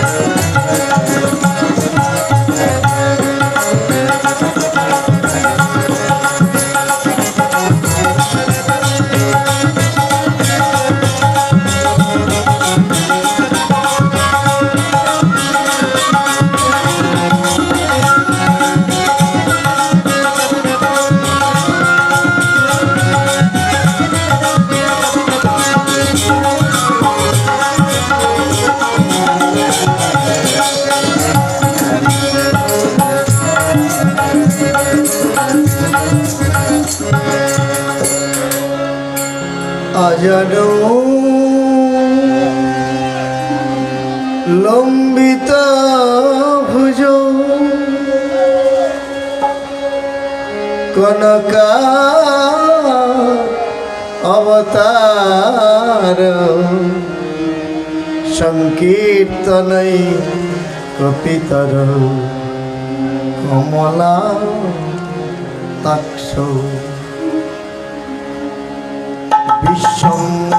Música অজনো লম্বিত ভুজ। Concha অবতার। সংকীর্তনৈ কপিতর। কমলা তাক্ষ।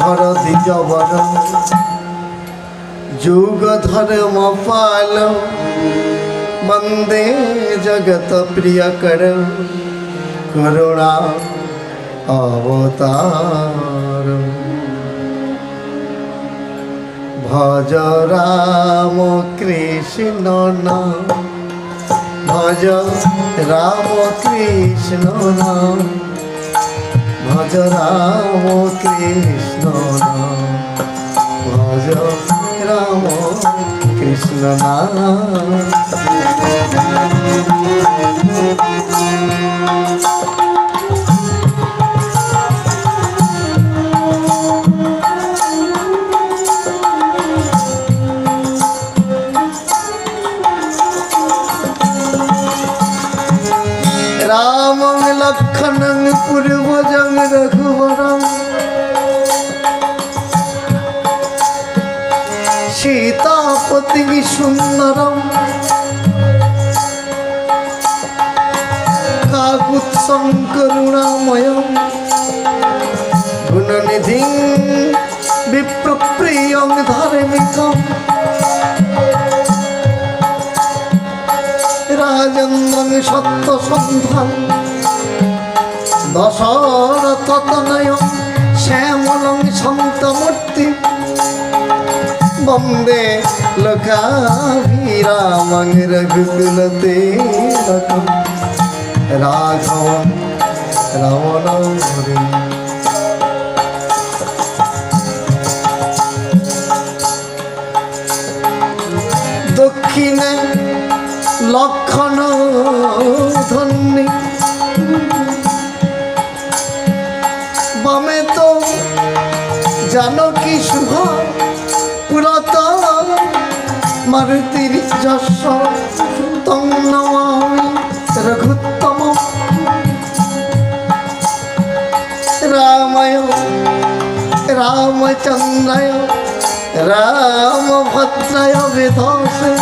বিশ্বম্ভর দ্বিজবর যুগ ধর্ম পাল বন্দে জগত প্রিয় কর করুণা অবতার। ভজ রাম কৃষ্ণ নাম। ভজ রাম কৃষ্ণ নাম। ভজ রাম কৃষ্ণ নাম। ভজ রাম কৃষ্ণ নাম। রামং লক্ষণং পূর্বজং রঘুবরং সীতাপতি সুন্দরম? কাকুৎসং করুণাময়ং গুণনিধিং বিপ্রপ্রিয়ং ধার্মিকম। রাজেন্দ্রং সত্য সন্ধান। দশরথতনয় শ্যামলং সন্তমূর্তি। বন্দে লোকাভিরামং রঘুকুলতে রাঘব হরি দক্ষিণে লক্ষণ জানকী শুভ পুরত মারুতির যশ তং রঘুত্তম রামায় রামচন্দ্রায় রামভদ্রায় বিধসে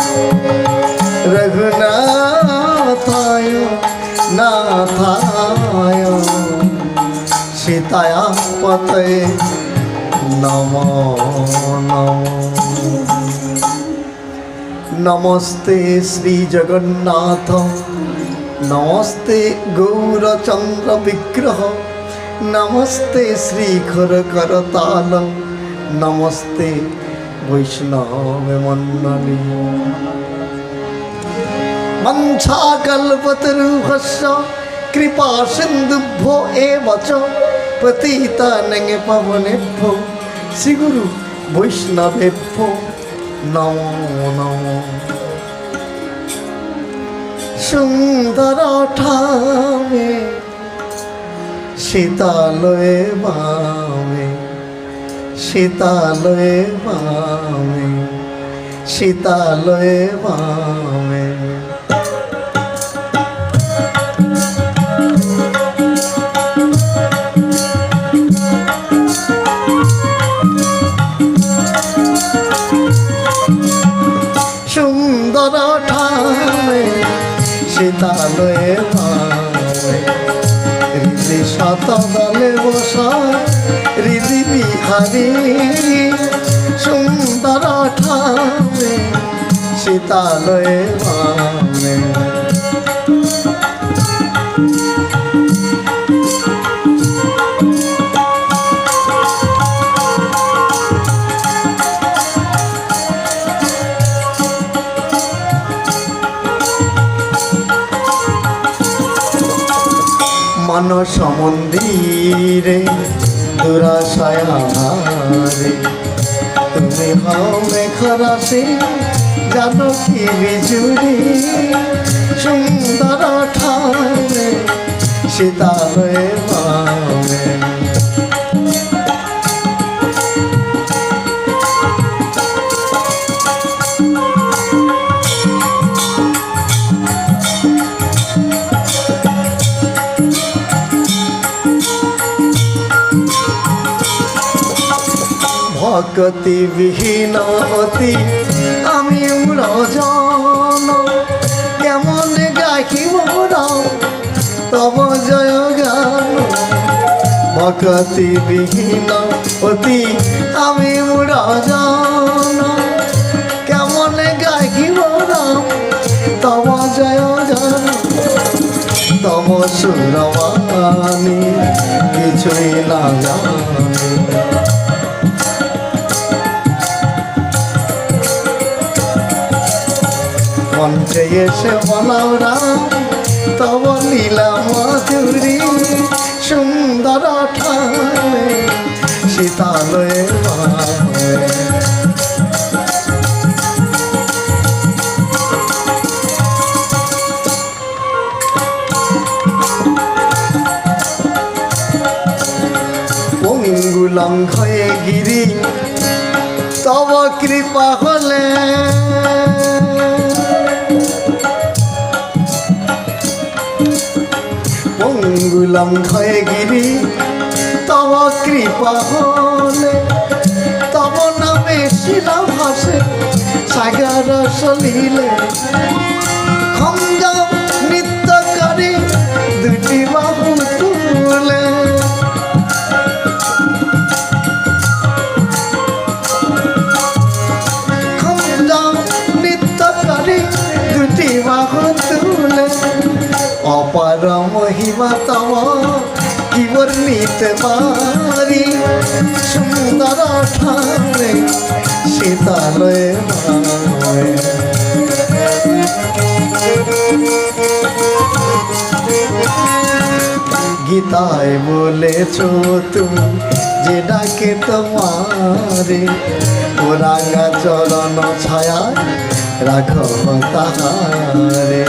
রঘুনাথায় নাথায় সীতায়া পতে নম নম। নমস্তে শ্রী জগন্নাথ। নমস্তে গৌরচন্দ্র বিগ্রহ। নমস্তে শ্রীখর করতাল। নমস্তে বৈষ্ণব মন্ডলী। মঞ্ছাকল্পতরুহস্য কৃপা সিন্ধুভ্যো এব চ পতিতানং পবনেভ্যো। শ্রীগুরু বৈষ্ণবেভ্যো নমো নমো। সুন্দর ঠামে শীতালয়ে বামে শীতালয়ে বামে শীতালয়ে বামে। বামে হৃদি শত দলে বসা হৃদি বিহারী সুন্দর ঠামে শীতালয়ে বামে। হও মেঘরাশি জানো কি বিজুড়ি সুন্দর ঠানে সীতালয়ে মামে। ভকতি বিহীন অতি। আমি রজন কেমন গাহিব রাম তব জয় গান ভকতি বিহীন অতি। আমি রজন কেমন গাহিব রাম তব জয় গান তব সুরবাণী, কিছুই না জানি। মঞ্চে এসে বলাও রাম তব লীলা মাধুরী সুন্দর ঠায় শীতালয়ে পঙ্গুলং হয়ে গিরি, তব কৃপা হলে পঙ্গুলং হয়ে গিরি তব কৃপা হলে, তব নামে শিলা ভাসে, সাগর সলিলে। খঞ্জ নৃত্য করে দুটি বাহু অপার মহিমা তম কি বর্ণিতে পারি সুন্দর ঠারে শীতালয়ে মায়ে গীতায় বলেছ তুমি যে ডাকে তোমারে, ও রাঙা চরণ ছায়া রাখো তাহারে।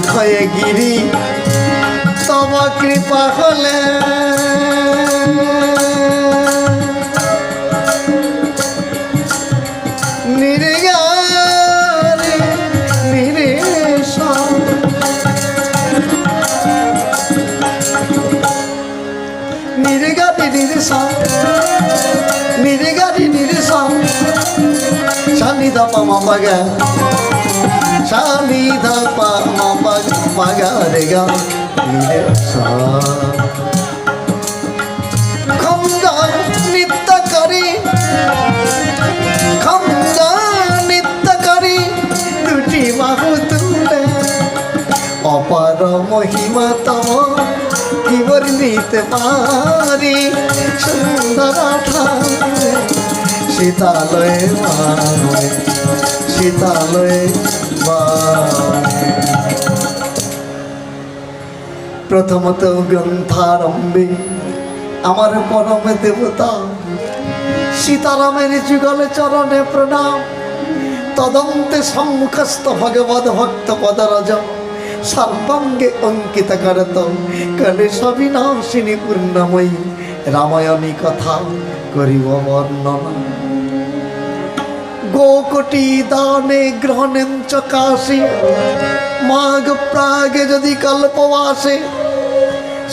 ক্ষয়ে গিরি তব কৃপা হলে। নির্গারে নিরেশ নির্গারি নিরেশ নিত্য করি দুটি বাহু তুলে। অপার মহিমা তম কি বর্ণিতে পারি সুন্দর শীতালয়ে মায়ে শীতালয়ে প্রথমত গ্রন্থারম্ভে আমার পরম দেবতা সীতারামের যুগলে চরণে প্রণাম। তদন্তে সম্মুখস্থ ভগবদ ভক্ত পদরজ সর্বাঙ্গে অঙ্কিত করত। কলে সবিনাশিনী পূর্ণময়ী রামায়ণী কথা করিব বর্ণনা। গোকটি দানে গ্রহণেন চকাশি। মাঘ প্রাগে যদি কল্পবাসে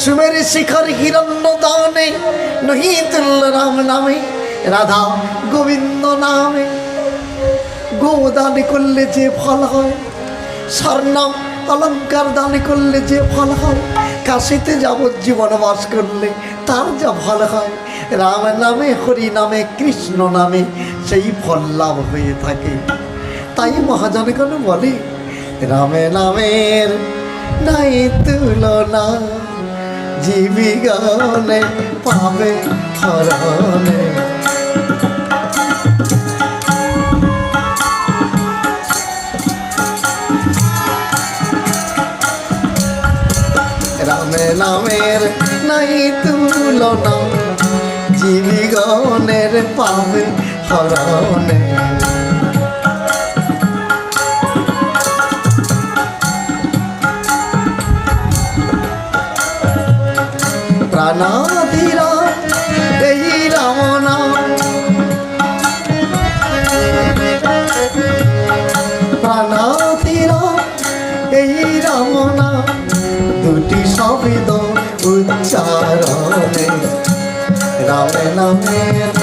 সুমের শিখর হিরণ্য দানে নহি তুল্য রাম নামে, রাধা গোবিন্দ নামে। গোদান করলে যে ফল হয় স্বর্ণ অলঙ্কার দান করলে যে ফল হয়, কাশিতে যাবজ্জীবন বাস করলে তার যা ফল হয়, রাম নামে, হরি নামে, কৃষ্ণ নামে, সেই ফল লাভ হয়ে থাকে। তাই মহাজনগণ বলে, রামে নামের নাই তুলনা জীবিগণে পাবে হরণে নামের নাই তুলনা জীবিগণের পাবে হরণে প্রাণাধীরা নামের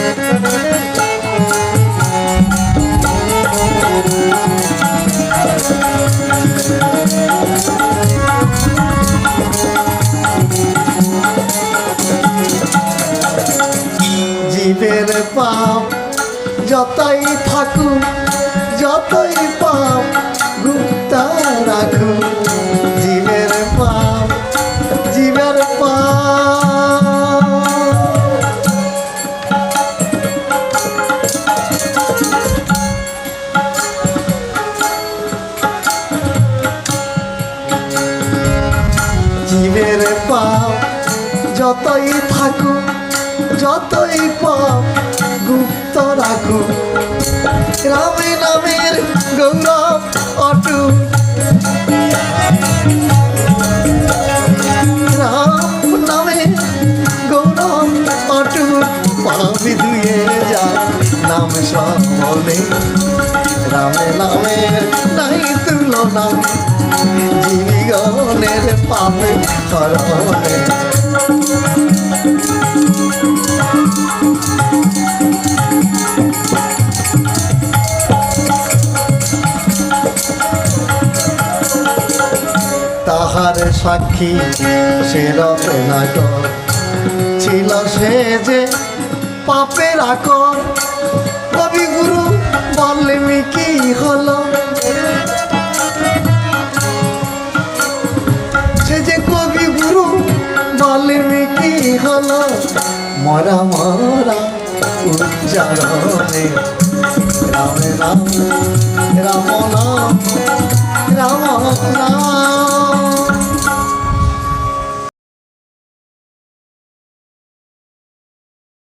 পাপ গুপ্ত রাখুক রামে নামের গৌরব অটুট। রাম নামে গৌরব অটুট। পাবি ধুয়ে যায় নাম জীবনের পাপে করলে তাহার সাক্ষী, সে রত্নাকর ছিল সে যে পাপের আকর। কবিগুরু বাল্মীকি হলো সে যে কবিগুরু বাল্মীকি হলো মরা মরা উচ্চারণে। রাম রাম রাম নাম রাম রাম